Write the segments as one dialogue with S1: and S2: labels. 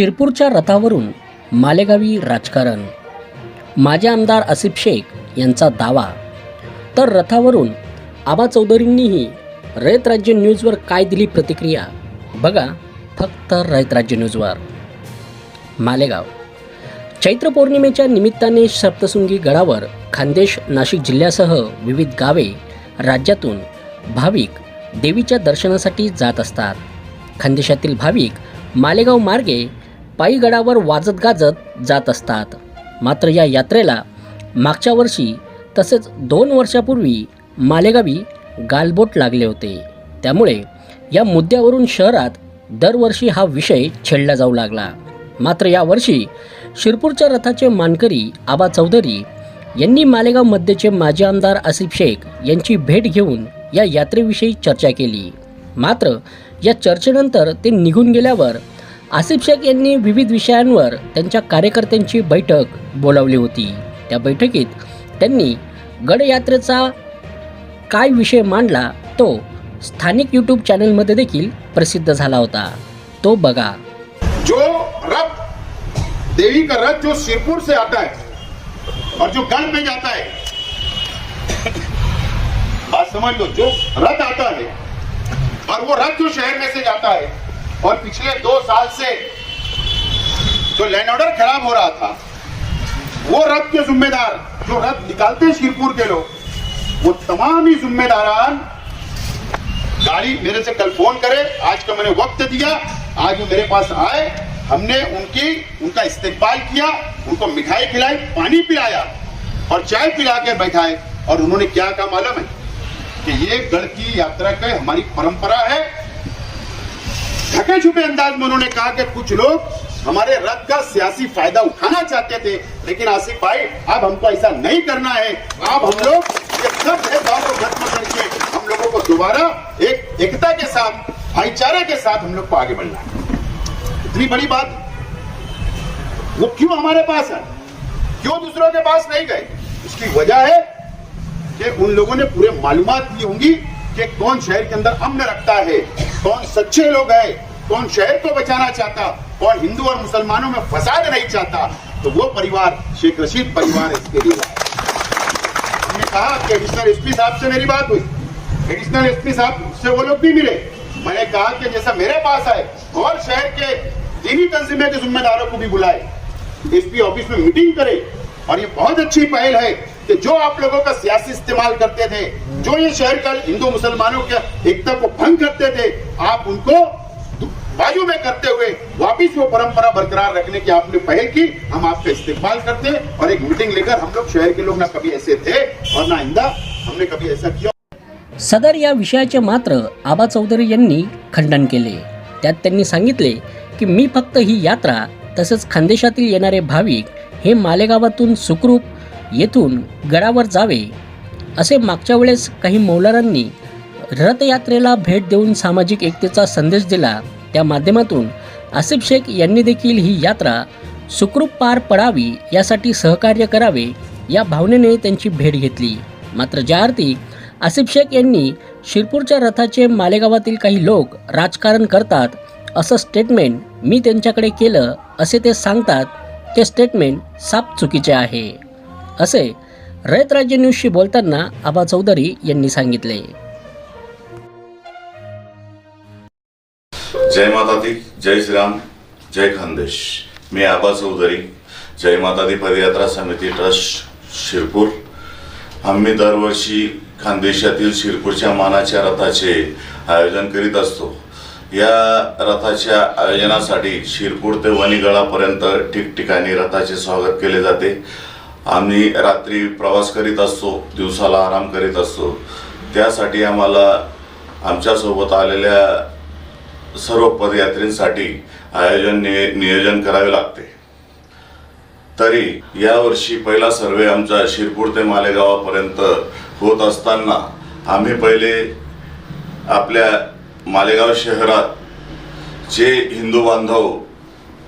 S1: शिरपूरच्या रथावरून मालेगावी राजकारण. माजी आमदार आसिफ शेख यांचा दावा. तर रथावरून आबा चौधरींनीही रयत राज्य न्यूजवर काय दिली प्रतिक्रिया? बघा फक्त रयत राज्य न्यूजवर. मालेगाव. चैत्र पौर्णिमेच्या निमित्ताने सप्तसुंगी गडावर खानदेश नाशिक जिल्ह्यासह विविध गावे राज्यातून भाविक देवीच्या दर्शनासाठी जात असतात. खानदेशातील भाविक मालेगाव मार्गे पायी गडावर वाजत गाजत जात असतात. मात्र या यात्रेला मागच्या वर्षी तसेच दोन वर्षापूर्वी मालेगावी गालबोट लागले होते. त्यामुळे या मुद्द्यावरून शहरात दरवर्षी हा विषय छेडला जाऊ लागला. मात्र यावर्षी शिरपूरच्या रथाचे मानकरी आबा चौधरी यांनी मालेगाव मध्येचे माजी आमदार आसिफ शेख यांची भेट घेऊन या यात्रेविषयी चर्चा केली. मात्र या चर्चेनंतर ते निघून गेल्यावर आसिफ शेख यांनी विविध विषयांवर त्यांच्या कार्यकर्त्यांची बैठक बोलावली होती. त्या बैठकीत त्यांनी गडयात्रेचा काय विषय मांडला तो स्थानिक यूट्यूब चॅनलमध्ये देखील प्रसिद्ध झाला होता. तो बघा.
S2: जो रथ देवी का रथ जो शिरपुर से आता है और जो गढ़ में जाता है बात समझ लो जो रथ आता है और वो रथ जो शहर में से जाता है और पिछले दो साल से जो लैंड ऑर्डर खराब हो रहा था, वो रथ के जिम्मेदार, जो रथ निकालते हैं शिरपुर के लोग, वो तमाम ही जिम्मेदारान गाड़ी मेरे से कल फ़ोन करे, आज का मैंने वक्त दिया, आज वो मेरे पास आए, हमने उनकी, उनका इस्तेकबाल किया, उनको मिठाई खिलाई, पानी पिलाया और चाय पिला के बैठाए और उन्होंने क्या कहा मालूम है? कि ये गढ़ की यात्रा का हमारी परंपरा है ढके छुपे अंदाज में उन्होंने कहा कि कुछ लोग हमारे रथ का सियासी फ़ायदा उठाना चाहते थे, लेकिन आसिफ भाई, अब हमको ऐसा नहीं करना है। अब हम लोग ये सब भेदभाव को खत्म करके हम लोगों को दोबारा एक एकता के साथ, भाईचारे के साथ हम लोग को आगे बढ़ना है। इतनी बड़ी बात? वो क्यों हमारे पास है? क्यों दूसरों के पास नहीं गए? उसकी वजह है कि उन लोगों ने पूरे मालूमात दी होंगी कि कौन शहर के अंदर अमन रखता है? कौन सच्चे लोग हैं? कौन शहर को बचाना चाहता? कौन हिंदू और मुसलमानों में फसाद नहीं चाहता? तो वो परिवार, शेख रशीद परिवार इसके लिए। हमने कहा कि एडिशनल एसपी साहब से मेरी बात हुई। एडिशनल एसपी साहब से वो लोग भी मिले। मैंने कहा कि जैसा मेरे पास आए, और शहर के दीनी तंजीमें के जिम्मेदारों को भी बुलाए। एसपी ऑफ़िस में मीटिंग करे, और ये बहुत अच्छी पहल है। कि जो आप लोगों का सियासी इस्तेमाल करते थे जो ये शहर का हिंदू मुसलमानों के एकता को भंग करते थे आप उनको बाजू में करते हुए वापिस वो परंपरा बरकरार रखने की आपने पहल की हम आपका इस्तेमाल करते और एक मीटिंग लेकर हम लोग शहर के लोग ना कभी ऐसे थे और ना आइंदा हमने कभी ऐसा किया।
S1: सदर या विषयाचे मात्र आबा चौधरी यांनी खंडन केले. त्यात त्यांनी सांगितले की मी फक्त ही यात्रा तसेच खानदेशातील येणारे भाविक हे मालेगावातून सुखरूप येथून गडावर जावे. असे मागच्या वेळेस काही मौलारांनी रथयात्रेला भेट देऊन सामाजिक एकतेचा संदेश दिला. त्या माध्यमातून आसिफ शेख यांनी देखील ही यात्रा सुखरूप पार पडावी यासाठी सहकार्य करावे या भावनेने त्यांची भेट घेतली. मात्र ज्या अर्थी आसिफ शेख यांनी शिरपूरच्या रथाचे मालेगावातील काही लोक राजकारण करतात असं स्टेटमेंट मी त्यांच्याकडे केलं असे ते सांगतात ते स्टेटमेंट साप चुकीचे आहे. असे रयत राज्य न्यूजशी बोलताना आबा चौधरी यांनी सांगितले.
S3: जय माता दी जय श्रीराम जय खानदेश. मी आबा चौधरी जय माता दी पदयात्रा समिती ट्रस्ट शिरपूर. आम्ही दरवर्षी खानदेशातील शिरपूरच्या मानाच्या रथाचे आयोजन करीत असतो. या रथाच्या आयोजनासाठी शिरपूर ते वणीगडापर्यंत ठिकठिकाणी रथाचे स्वागत केले जाते. आम्ही रात्री प्रवास करीत असतो दिवसाला आराम करीत असतो. त्यासाठी आम्हाला आमच्यासोबत आलेल्या सर्व पदयात्रींसाठी आयोजन निय- नियोजन करावे लागते. तरी यावर्षी पहिला सर्वे आमचा शिरपूर ते मालेगावापर्यंत होत असताना आम्ही पहिले आपल्या मालेगाव शहरात जे हिंदू बांधव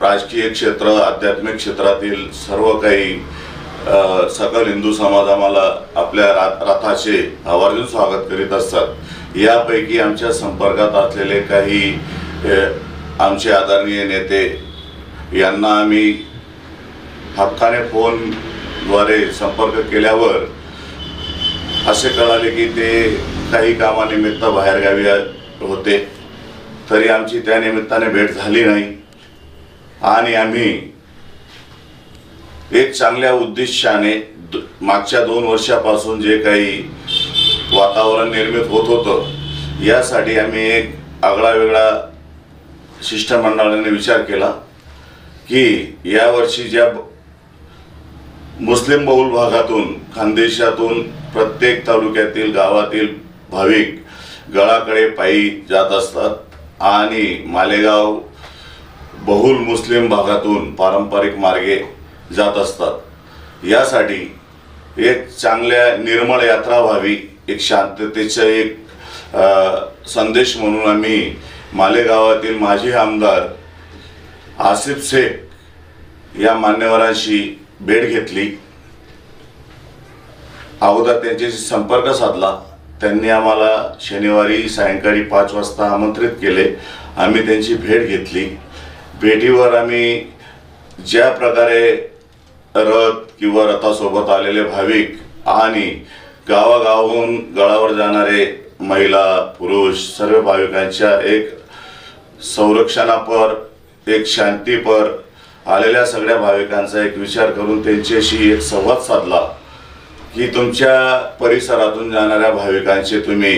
S3: राजकीय क्षेत्र आध्यात्मिक क्षेत्रातील सर्व काही सकल हिंदू समाज आम्हाला आपल्या रथाचे आवर्जून स्वागत करीत असतात. यापैकी आमच्या संपर्कात असलेले काही आमचे आदरणीय नेते यांना आम्ही हक्काने फोनद्वारे संपर्क केल्यावर असे कळाले की ते काही कामानिमित्त बाहेरगावी होते. तरी आमची त्या निमित्ताने भेट झाली नाही. आणि आम्ही एक चांगल्या उद्देशाने द- मागच्या दोन वर्षापासून जे काही वातावरण निर्मित होत होतं यासाठी आम्ही एक आगळा वेगळा शिष्टमंडळाने विचार केला की यावर्षी ज्या मुस्लिम बहुल भागातून खानदेशातून प्रत्येक तालुक्यातील गावातील भाविक गळाकडे पायी जात असतात आणि मालेगाव बहुल मुस्लिम भागातून पारंपरिक मार्गे जात असतात. यासाठी एक चांगल्या निर्मळ यात्रा व्हावी एक शांततेचा एक संदेश म्हणून आम्ही मालेगावातील माजी आमदार आसिफ शेख या मान्यवरांशी भेट घेतली. अगोदर त्यांच्याशी संपर्क साधला. त्यांनी आम्हाला शनिवारी सायंकाळी पाच वाजता आमंत्रित केले. आम्ही त्यांची भेट घेतली. भेटीवर आम्ही ज्या प्रकारे रथ किंवा रथासोबत आलेले भाविक आणि गावागावाहून गळावर जाणारे महिला पुरुष सर्व भाविकांच्या एक संरक्षणापर एक शांतीपर आलेल्या सगळ्या भाविकांचा एक विचार करून त्यांच्याशी एक संवाद साधला की तुमच्या परिसरातून जाणाऱ्या भाविकांचे तुम्ही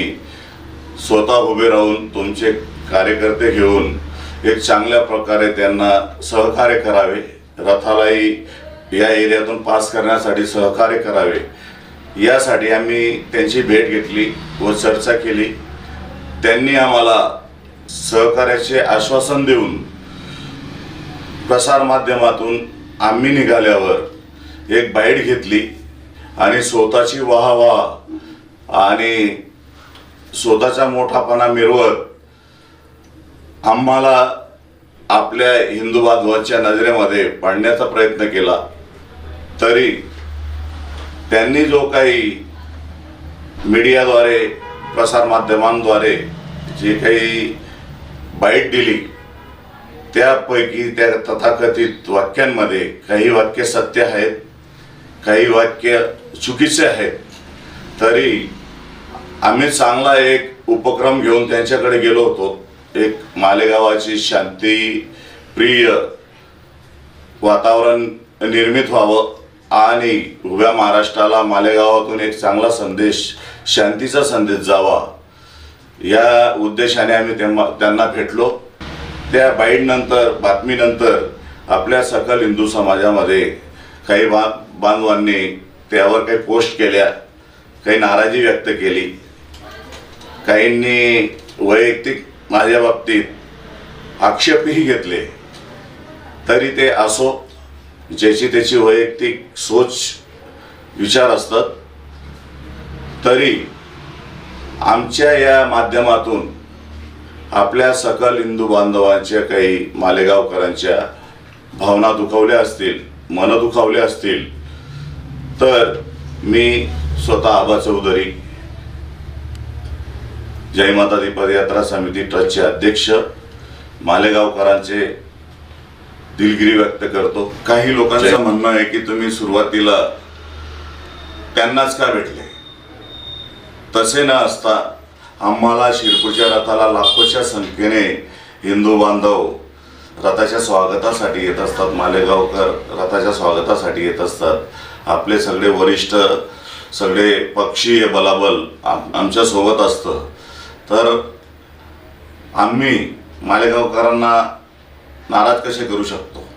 S3: स्वतः उभे राहून तुमचे कार्यकर्ते घेऊन एक चांगल्या प्रकारे त्यांना सहकार्य करावे. रथालाही या एरियातून पास करण्यासाठी सहकार्य करावे. यासाठी आम्ही त्यांची भेट घेतली व चर्चा केली. त्यांनी आम्हाला सहकार्याचे आश्वासन देऊन प्रसारमाध्यमातून आम्ही निघाल्यावर एक बाईट घेतली आणि स्वतःची वाहवा आणि स्वतःचा मोठापणा मिरवत आम्हाला आपल्या हिंदू बांधवांच्या नजरेमध्ये पाडण्याचा प्रयत्न केला. तरी त्यांनी जो काही मीडियाद्वारे प्रसारमाध्यमांद्वारे जे काही बाईट दिली त्यापैकी त्या तथाकथित वाक्यांमध्ये काही वाक्य सत्य आहेत काही वाक्य चुकीचे आहेत तरी आम्ही चांगला एक उपक्रम घेऊन त्यांच्याकडे गेलो होतो. एक मालेगावाची शांती प्रिय वातावरण निर्मित व्हावं. आणि उभ्या महाराष्ट्राला मालेगावातून एक चांगला संदेश शांतीचा संदेश जावा. या उद्देशाने आम्ही त्यांना भेटलो. त्या बाईडनंतर बातमीनंतर आपल्या सकल हिंदू समाजामध्ये काही बा बांधवांनी त्यावर काही पोस्ट केल्या काही नाराजी व्यक्त केली. काहींनी वैयक्तिक माझ्या बाबतीत आक्षेपही घेतले. तरी ते असो ज्याची त्याची वैयक्तिक सोच विचार असतात तरी आमच्या या माध्यमातून आपल्या सकल हिंदू बांधवांच्या काही मालेगावकरांच्या भावना दुखावल्या असतील मन दुखावले असतील तर मी स्वतः आबा चौधरी जयमाता दी पदयात्रा समिती ट्रस्टचे अध्यक्ष मालेगावकरांचे दिलगिरी व्यक्त करतो. काही लोकांचं म्हणणं आहे की तुम्ही सुरुवातीला त्यांनाच का भेटले? तसे न असता आम्हाला शिरपूरच्या रथाला लाखोच्या संख्येने हिंदू बांधव रथाच्या स्वागतासाठी येत असतात. मालेगावकर रथाच्या स्वागतासाठी येत असतात. आपले सगळे वरिष्ठ सगळे पक्षीय बलाबल आम- आमच्यासोबत असतं. तर आम्ही मालेगावकरांना नाराज कसे करू शकतो?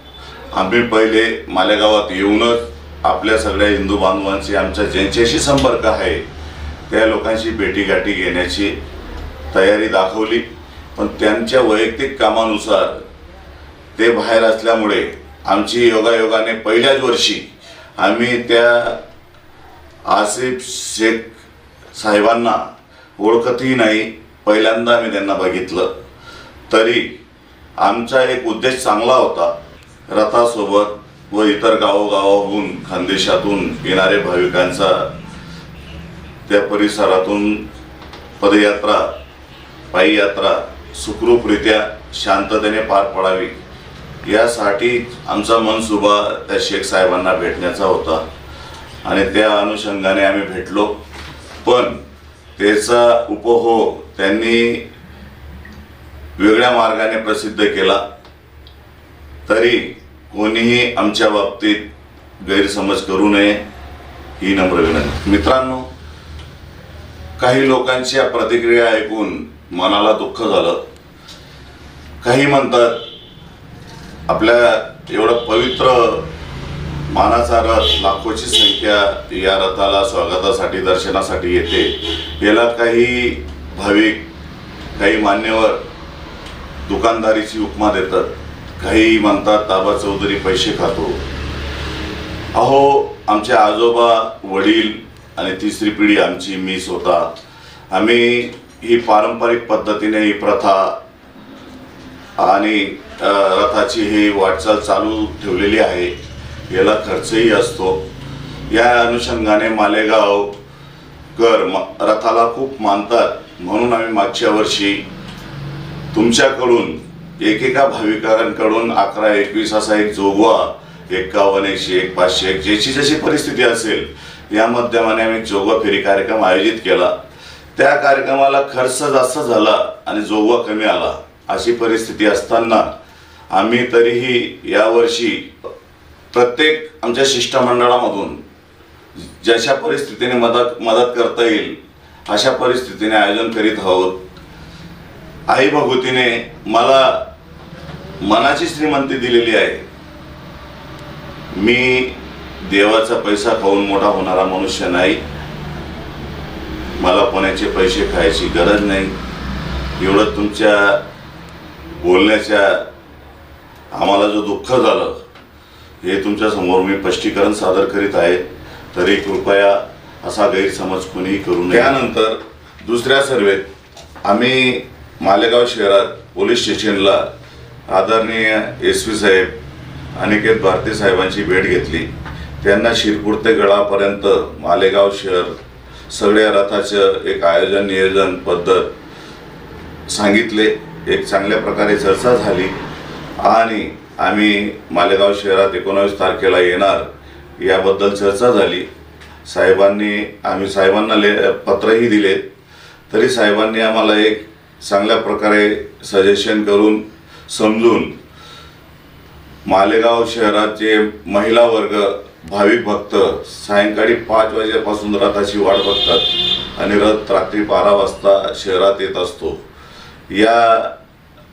S3: आम्ही पहिले मालेगावात येऊनच आपल्या सगळ्या हिंदू बांधवांशी आमच्या ज्यांच्याशी संपर्क आहे त्या लोकांशी भेटीगाठी घेण्याची तयारी दाखवली. पण त्यांच्या वैयक्तिक कामानुसार ते बाहेर असल्यामुळे आमची योगायोगाने पहिल्याच वर्षी आम्ही त्या आसिफ शेख साहेबांना ओळखतही नाही. पहिल्यांदा आम्ही त्यांना बघितलं. तरी आमचा एक उद्देश चांगला होता. रथासोबत व इतर गावोगावाहून खानदेशातून येणारे भाविकांचा त्या परिसरातून पदयात्रा पायी यात्रा सुखरूपरित्या शांततेने पार पडावी. यासाठी आमचा मनसुबा त्या शेख साहेबांना भेटण्याचा होता. आणि त्या अनुषंगाने आम्ही भेटलो. पण त्याचा उपभोग त्यांनी वेगळ्या मार्गाने प्रसिद्ध केला तरी कोणीही आमच्या बाबतीत गैरसमज करू नये ही नम्र विनंती. मित्रांनो काही लोकांच्या प्रतिक्रिया ऐकून मनाला दुःख झालं. काही म्हणतात आपल्या एवढं पवित्र मानाचा रथ लाखोची संख्या या रथाला स्वागतासाठी दर्शनासाठी येते. याला काही भाविक काही मान्यवर दुकानदारीची उपमा देतात. काही म्हणतात ताबा चौधरी पैसे खातो. अहो आमचे आजोबा वडील आणि तिसरी पिढी आमची मी स्वतः. आम्ही ही पारंपरिक पद्धतीने ही प्रथा आणि रथाची ही वाटचाल चालू ठेवलेली आहे. याला खर्चही असतो. या अनुषंगाने मालेगाव कर म- रथाला खूप मानतात. म्हणून आम्ही मागच्या वर्षी तुमच्याकडून एकेका भाविकांकडून अकरा एकवीस असा एक जोगवा एक्कावन्न एकशे एक पाचशे एक ज्याची जशी परिस्थिती असेल या माध्यमाने आम्ही जोगवा फेरी कार्यक्रम आयोजित केला. त्या कार्यक्रमाला खर्च जास्त झाला आणि जोगवा कमी आला अशी परिस्थिती असताना आम्ही तरीही यावर्षी प्रत्येक आमच्या शिष्टमंडळामधून जशा परिस्थितीने मदत मदत करता येईल अशा परिस्थितीने आयोजन करीत आहोत. आई भगवतीने मला मनाची श्रीमंती दिलेली आहे. मी देवाचा पैसा खाऊन मोठा होणारा मनुष्य नाही. मला कोणाचे पैसे खायची गरज नाही. एवढं तुमच्या बोलण्याच्या आम्हाला जो दुःख झालं हे तुमच्यासमोर मी स्पष्टीकरण सादर करीत आहे. तरी कृपया असा गैरसमज कुणीही करू नये. त्यानंतर दुसऱ्या सर्वेत आम्ही मालेगाव शहरात पोलीस स्टेशनला आदरणीय एस पी साहेब अनिकेत भारती साहेबांची भेट घेतली. त्यांना शिरपूर ते गळापर्यंत मालेगाव शहर सगळ्या रथाचं एक आयोजन नियोजन पद्धत सांगितले. एक चांगल्या प्रकारे चर्चा झाली. आणि आम्ही मालेगाव शहरात एकोणावीस तारखेला येणार याबद्दल चर्चा झाली. साहेबांनी आम्ही साहेबांना ले पत्रही दिले तरी साहेबांनी आम्हाला एक चांगल्या प्रकारे सजेशन करून समजून मालेगाव शहराचे महिला वर्ग भाविक भक्त सायंकाळी पाच वाजेपासून रथाची वाट बघतात आणि रथ रात्री बारा वाजता शहरात येत असतो. या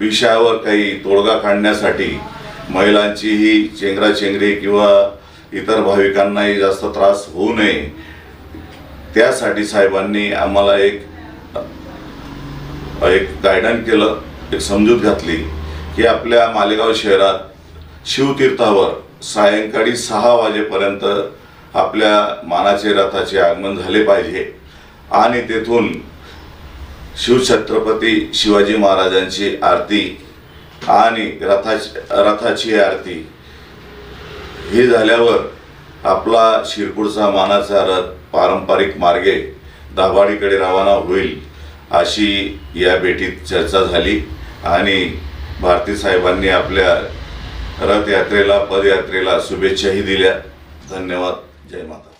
S3: विषयावर काही तोडगा काढण्यासाठी महिलांचीही चेंगराचेंगरी किंवा इतर भाविकांनाही जास्त त्रास होऊ नये. त्यासाठी साहेबांनी आम्हाला एक एक गायडन केलं एक समजूत घातली की आपल्या मालेगाव शहरात शिवतीर्थावर सायंकाळी सहा वाजेपर्यंत आपल्या मानाचे रथाचे आगमन झाले पाहिजे. आणि तेथून शिवछत्रपती शिवाजी महाराजांची आरती आणि रथाची रथाची आरती. हे झाल्यावर आपला शिरपूरचा मानाचा रथ पारंपरिक मार्गे दाभाडीकडे रवाना होईल. अशी या भेटीत चर्चा झाली आणि भारती साहेबांनी आपल्या रथयात्रेला पदयात्रेला शुभेच्छाही दिल्या. धन्यवाद. जय माता